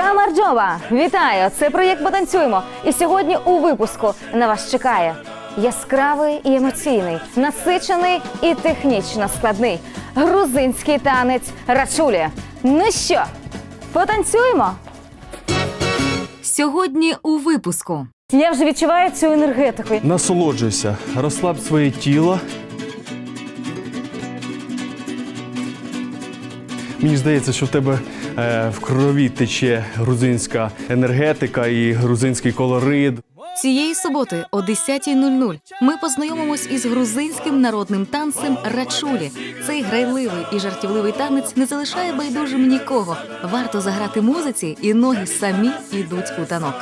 Гамарджова! Вітаю! Це проєкт Потанцюємо. І сьогодні у випуску на вас чекає яскравий і емоційний, насичений і технічно складний грузинський танець рачулі. Ну що, потанцюємо? Сьогодні у випуску. Я вже відчуваю цю енергетику. Насолоджуйся, розслаб своє тіло. Мені здається, що в тебе е, в крові тече грузинська енергетика і грузинський колорит. Цієї суботи о 10.00 ми познайомимось із грузинським народним танцем рачулі. Цей грайливий і жартівливий танець не залишає байдужим нікого. Варто заграти музиці, і ноги самі йдуть у танок.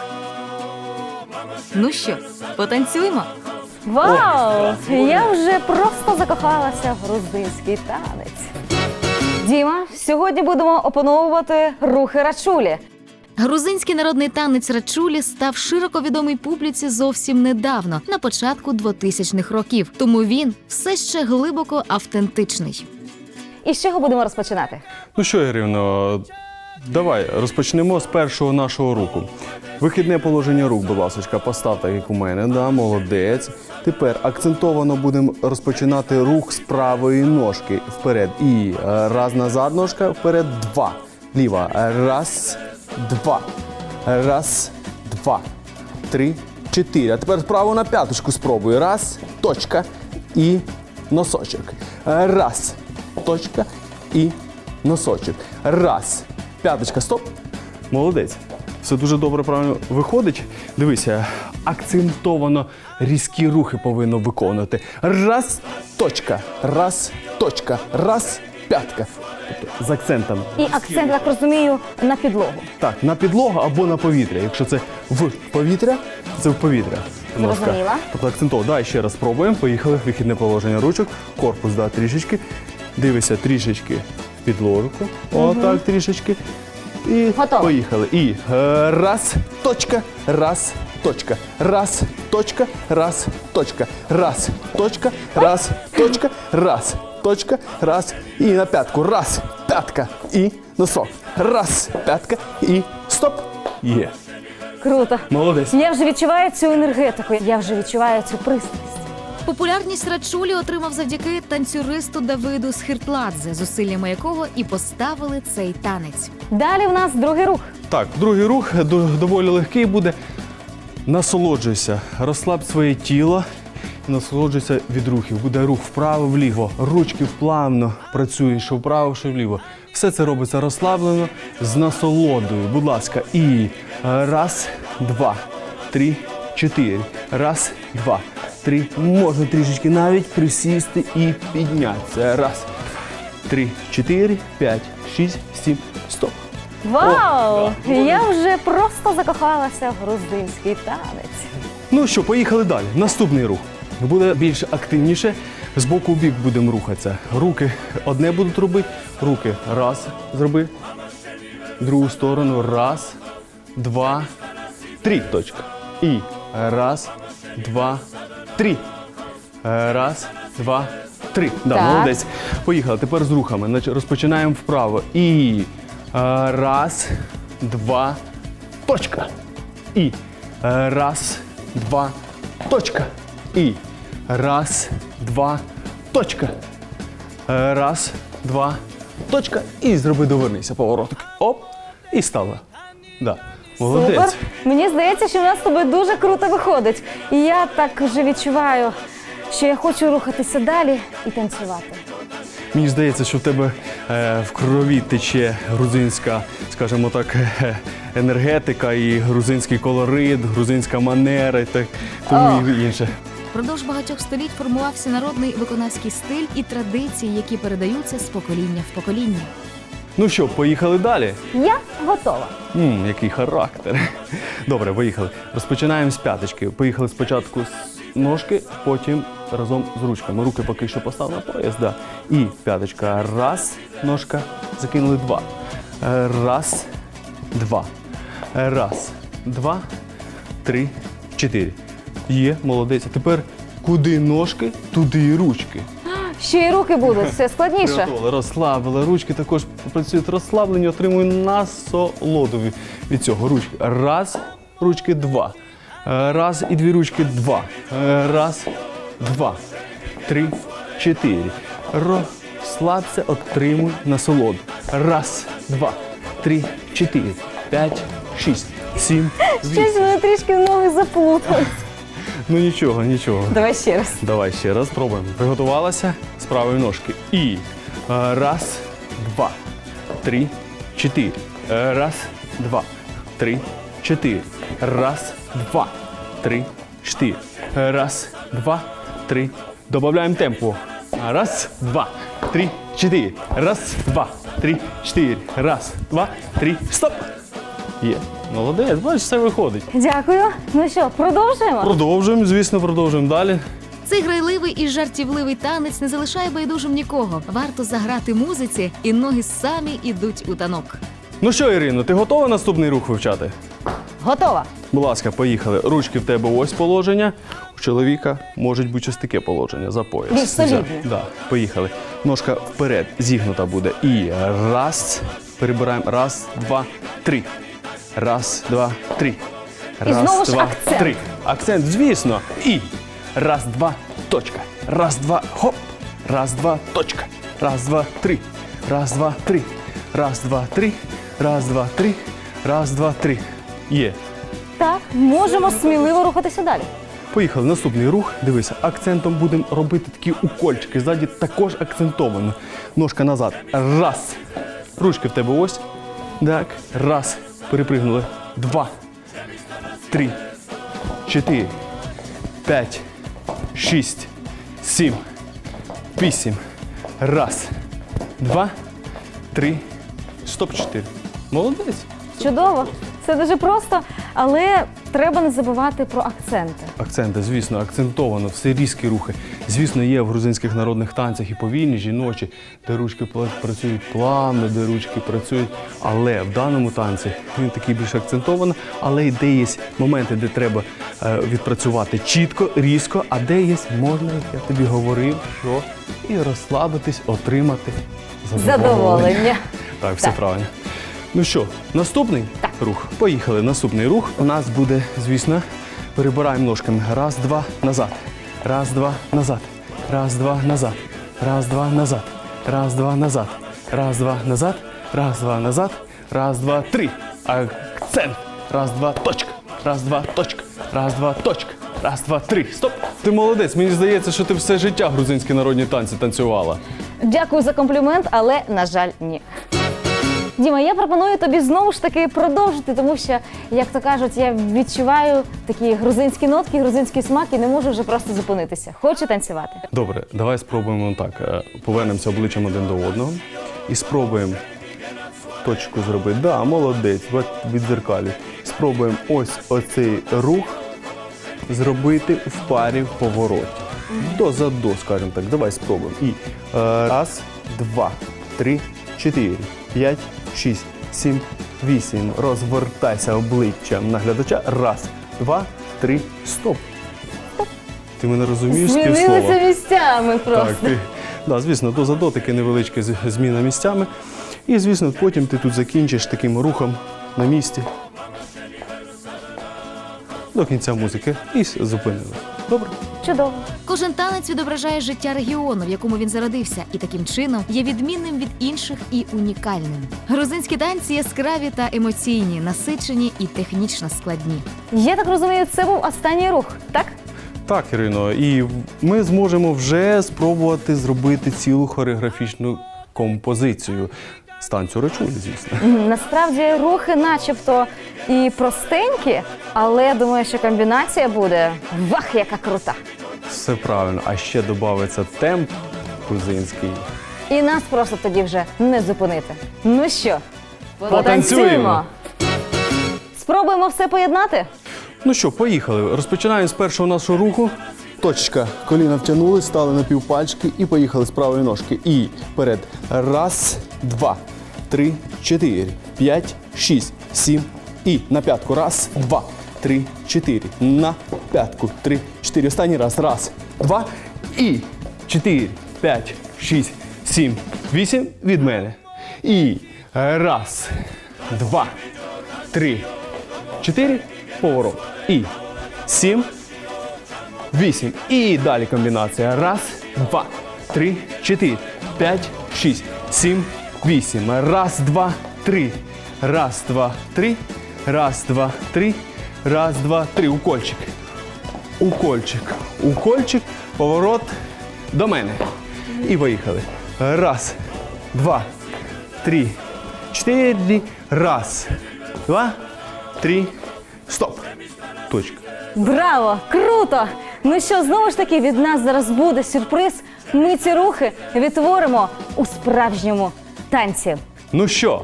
Ну що, потанцюємо? Вау! Я вже просто закохалася в грузинський танець. Діма, сьогодні будемо опановувати рухи рачулі. Грузинський народний танець рачулі став широко відомий публіці зовсім недавно, на початку 2000-х років. Тому він все ще глибоко автентичний. І з чого будемо розпочинати? Ну що, Ірина, давай розпочнемо з першого нашого руху. Вихідне положення рук, будь ласка, постав так, як у мене, да, молодець. Тепер акцентовано будемо розпочинати рух з правої ножки вперед. І е, раз назад ножка, вперед, два. Ліва. Раз, два. Раз, два. Три, чотири. А тепер справа на п'яточку спробую. Раз, точка і носочок. Раз, точка і носочок. Раз. П'яточка, стоп. Молодець. Все дуже добре правильно виходить. Дивися, акцентовано різкі рухи повинно виконувати. Раз, точка, раз, точка, раз, п'ятка. Тобто з акцентом. І акцент, так розумію, на підлогу. Так, на підлогу або на повітря. Якщо це в повітря, це в повітря. Зрозуміла. Тобто акцентово. Давай ще раз спробуємо. Поїхали. Вихідне положення ручок. Корпус, да, трішечки. Дивися трішечки підложку. Отак трішечки. І Готово. поїхали. І раз, точка, раз, точка, раз, точка, раз, точка, раз, точка, раз, точка, раз, точка, раз. І на п'ятку. Раз, п'ятка і носок. Раз, п'ятка і стоп. Є. Круто. Молодець. Я вже відчуваю цю енергетику. Я вже відчуваю цю пристрасть. Популярність рачулі отримав завдяки танцюристу Давиду Схиртладзе, зусиллями якого і поставили цей танець. Далі в нас другий рух. Так, другий рух доволі легкий буде. Насолоджуйся, розслаб своє тіло, насолоджуйся від рухів. Буде рух вправо-вліво, ручки плавно працюють, що вправо, що вліво. Все це робиться розслаблено, з насолодою. Будь ласка, і раз, два, три, чотири. Раз, два, три. Можна трішечки навіть присісти і піднятися. Раз, три, чотири, п'ять, шість, сім, стоп. Вау! Я вже просто закохалася в грузинський танець. Ну що, поїхали далі. Наступний рух. Буде більш активніше. З боку в бік будемо рухатися. Руки одне будуть робити. Руки раз зроби. Другу сторону. Раз, два, три. Точка. І раз, два, три. Раз, два, три. Да, Так. молодець. Поїхали. Тепер з рухами. Значить, Розпочинаємо вправо. І е, раз, два, точка. І е, раз, два, точка. І раз, два, точка. Е, Раз, два, точка. І зроби довернися повороток. Оп. І стала. Да. Молодець. Супер. Мені здається, що в нас з тобою дуже круто виходить. І я так вже відчуваю, що я хочу рухатися далі і танцювати. Мені здається, що в тебе е, в крові тече грузинська, скажімо так, е, енергетика і грузинський колорит, грузинська манера і так тому і інше. Впродовж багатьох століть формувався народний виконавський стиль і традиції, які передаються з покоління в покоління. Ну що, поїхали далі? Я готова. Ммм, який характер. Добре, поїхали. Розпочинаємо з п'яточки. Поїхали спочатку з ножки, потім разом з ручками. Руки поки що постав на пояс, да. І п'яточка. Раз, ножка, закинули два. Е, Раз, два. Е, Раз, два, три, чотири. Є, молодець. А тепер Куди ножки, туди і ручки. Ще й руки будуть, все складніше. Приготували, розслабили. Ручки також працюють розслаблені, отримують насолоду від- цього. Ручки. Раз, ручки два. Е, Раз і дві ручки два. Е, Раз, два, три, чотири. Розслабся, отримуй насолоду. Раз, два, три, чотири, п'ять, шість, сім, вісім. Щось мене трішки в ноги заплутались. Ну нічого, нічого. Давай ще раз. Давай ще раз пробуємо. Приготувалася з правої ножки. І е, раз, два, три, чотири. Е, Раз, два, три, чотири. Раз, два, три, чотири. Е, Раз, два, три. Добавляємо темпу. Раз, два, три, чотири. Раз, два, три, чотири. Раз, два, три. Стоп! Є. Молодець, бачиш, все виходить. Дякую. Ну що, продовжуємо? Продовжуємо, звісно, продовжуємо далі. Цей грайливий і жартівливий танець не залишає байдужим нікого. Варто заграти музиці, і ноги самі ідуть у танок. Ну що, Ірино, ти готова наступний рух вивчати? Готова. Будь ласка, поїхали. Ручки в тебе ось положення. У чоловіка можуть бути ось таке положення за пояс. Більш. Да, поїхали. Ножка вперед, зігнута буде. І раз. Перебираємо. Раз, два, три. Раз, два, три. Раз, знову ж два, акцент. три. Акцент, звісно. І раз, два, точка. Раз, два, хоп. Раз, два, точка. Раз, два, три. Раз, два, три. Раз, два, три. Раз, два, три. Раз, два, три. Є. Так, можемо сміливо рухатися далі. Поїхали. Наступний рух. Дивися, акцентом будемо робити такі укольчики. Ззаді також акцентовано. Ножка назад. Раз. Ручки в тебе ось. Так. Раз. Перепригнули. Два. Три. Чотири. П'ять. Шість. Сім. Вісім. Раз. Два. Три. Стоп. Чотири. Молодець. Чудово. Це дуже просто, але треба не забувати про акценти. Акценти, звісно, акцентовано, все різкі рухи. Звісно, є в грузинських народних танцях і повільні жіночі, де ручки працюють плавно, де ручки працюють. Але в даному танці він такий більш акцентований, але й де є моменти, де треба е, відпрацювати чітко, різко, а де є можна, як я тобі говорив, що і розслабитись, отримати задоволення. Задоволення. Так, все Так. правильно. Ну що, наступний рух. Поїхали. Наступний рух у нас буде, звісно, перебираємо ножками. Раз, два, назад. Раз, два, назад. Раз, два, назад. Раз, два, назад. Раз, два, назад. Раз, два, назад. Раз, два, назад. Раз, два, три. Акцент. Раз, два, точка. Раз, два, точка. Раз, два, точка. Раз, два, три. Стоп. Ти молодець. Мені здається, що ти все життя грузинські народні танці танцювала. Дякую за комплімент, але на жаль, ні. Діма, я пропоную тобі знову ж таки продовжити, тому що, як то кажуть, я відчуваю такі грузинські нотки, грузинський смак і не можу вже просто зупинитися. Хочу танцювати. Добре, давай спробуємо так. е, Повернемося обличчям один до одного і спробуємо точку зробити. Да, молодець, от відзеркалі. Спробуємо ось оцей рух зробити в парі в повороті. До за до, скажімо так. Давай спробуємо. І е, раз, два, три, чотири, п'ять, шість, сім, вісім. Розвертайся обличчям на глядача. Раз, два, три, стоп. Ти мене розумієш? Змінилися місцями просто. Так, ти, да, звісно, до задотики невеличкі з- зміна місцями. І, звісно, потім ти тут закінчиш таким рухом на місці. До кінця музики і с- зупинили. Добре? Чудово. Кожен танець відображає життя регіону, в якому він зародився, і таким чином є відмінним від інших і унікальним. Грузинські танці яскраві та емоційні, насичені і технічно складні. Я так розумію, це був останній рух, так? Так, Ірино, і ми зможемо вже спробувати зробити цілу хореографічну композицію. З танцю речулі, звісно. Насправді рухи, начебто, і простенькі, але думаю, що комбінація буде вах, яка крута. Все правильно. А ще додається темп грузинський. І нас просто тоді вже не зупинити. Ну що, Потанцюємо! Спробуємо все поєднати? Ну що, поїхали. Розпочинаємо з першого нашого руху. Точка. Коліна втягнули, стали на півпальчики і поїхали з правої ножки. І вперед. Раз, два, три, чотири, п'ять, шість, сім. І на п'ятку. Раз, два, три, чотири. На п'ятку, три, чотири. Останній раз. Раз, два і чотири, п'ять, шість, сім, вісім. Від мене. І раз, два, три, чотири. Поворот. І сім, вісім. І далі комбінація. Раз, два, три, чотири, п'ять, шість, сім, вісім. Раз, два, три. Раз, два, три. Раз, два, три. Раз, два, три. Укольчик. Укольчик. Укольчик. Поворот до мене. І поїхали. Раз, два, три, чотири. Раз, два, три. Стоп. Точка. Браво! Круто! Ну що, знову ж таки, від нас зараз буде сюрприз. Ми ці рухи відтворимо у справжньому танці. Ну що,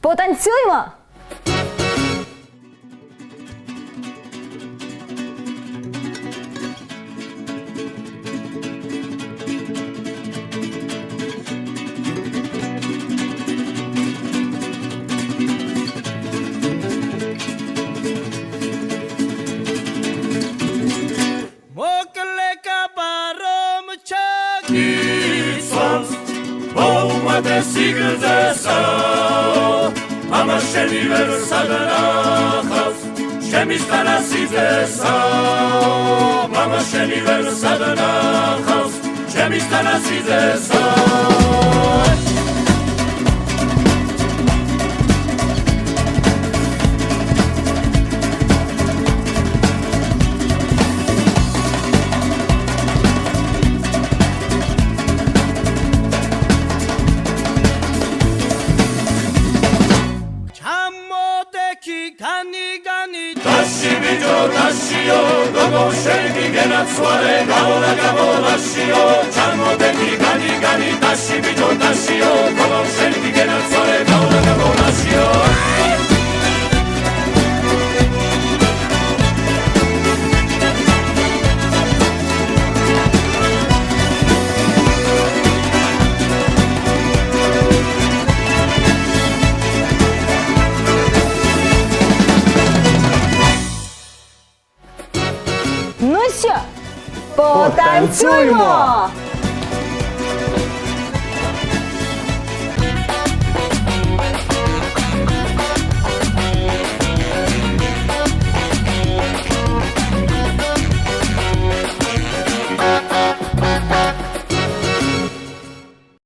Потанцюємо! იცლამს მოუმატე სიგრძესა ამას შენი ვერ სადნახავს. ჩემის თანასიძესა მამა შენი ვერ სადნახავს. ჩემის თანასიძესა 中も真っ白ちゃんも手にガニガニダッシュビジョンダッシュよこの線にけなそれ顔中も真っ白 Потанцюймо!